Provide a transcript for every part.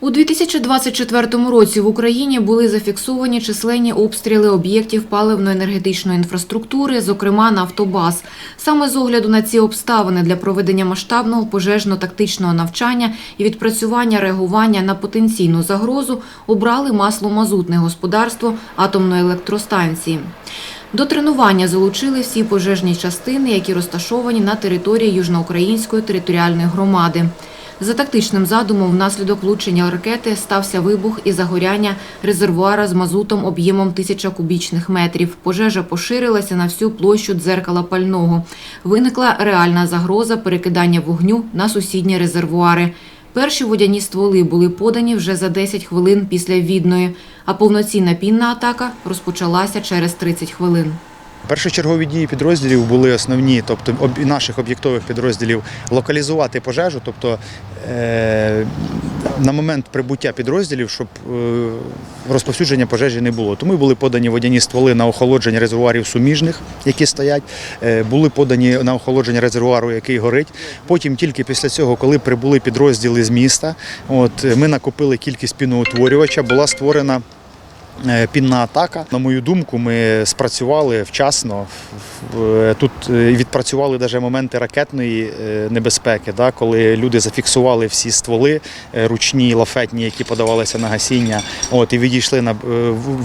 У 2024 році в Україні були зафіксовані численні обстріли об'єктів паливно-енергетичної інфраструктури, зокрема «Нафтобаз». Саме з огляду на ці обставини для проведення масштабного пожежно-тактичного навчання і відпрацювання реагування на потенційну загрозу обрали масло-мазутне господарство атомної електростанції. До тренування залучили всі пожежні частини, які розташовані на території Южноукраїнської територіальної громади. За тактичним задумом, внаслідок влучення ракети стався вибух і загоряння резервуара з мазутом об'ємом 1000 кубічних метрів. Пожежа поширилася на всю площу дзеркала пального. Виникла реальна загроза перекидання вогню на сусідні резервуари. Перші водяні стволи були подані вже за 10 хвилин після відної, а повноцінна пінна атака розпочалася через 30 хвилин. Першочергові дії підрозділів були основні, тобто об- наших об'єктових підрозділів локалізувати пожежу, тобто е, на момент прибуття підрозділів, щоб е, розповсюдження пожежі не було. Тому були подані водяні стволи на охолодження резервуарів суміжних, які стоять, е, були подані на охолодження резервуару, який горить. Потім тільки після цього, коли прибули підрозділи з міста, от ми накопили кількість піноутворювача, була створена. Е, Пінна атака. На мою думку, ми спрацювали вчасно. Тут е, відпрацювали навіть моменти ракетної е, небезпеки, коли люди зафіксували всі стволи е, ручні, лафетні, які подавалися на гасіння, от, і відійшли, на, е,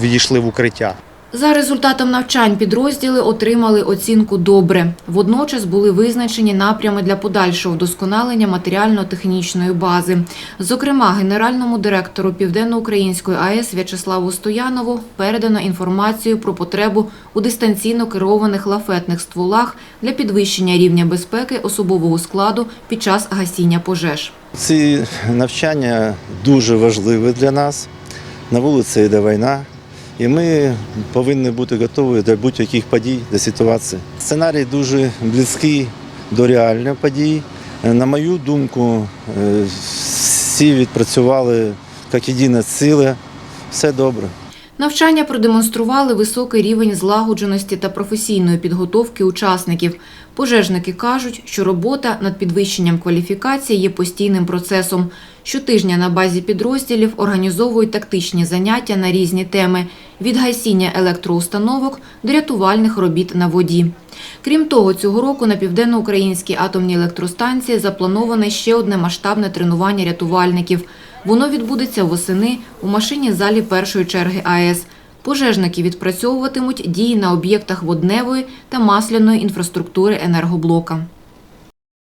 відійшли в укриття. За результатом навчань підрозділи отримали оцінку «добре». Водночас були визначені напрями для подальшого вдосконалення матеріально-технічної бази. Зокрема, генеральному директору Південноукраїнської АЕС В'ячеславу Стоянову передано інформацію про потребу у дистанційно керованих лафетних стволах для підвищення рівня безпеки особового складу під час гасіння пожеж. Ці навчання дуже важливі для нас. На вулиці йде війна, і ми повинні бути готові до будь-яких подій, до ситуації. Сценарій дуже близький до реальних подій. На мою думку, е, всі відпрацювали як єдина сила. Все добре. Навчання продемонстрували високий рівень злагодженості та професійної підготовки учасників. Пожежники кажуть, що робота над підвищенням кваліфікації є постійним процесом. Щотижня на базі підрозділів організовують тактичні заняття на різні теми – від гасіння електроустановок до рятувальних робіт на воді. Крім того, цього року на Південноукраїнській атомній електростанції заплановане ще одне масштабне тренування рятувальників. Воно відбудеться восени у машині залі першої черги АЕС. Пожежники відпрацьовуватимуть дії на об'єктах водневої та масляної інфраструктури енергоблока.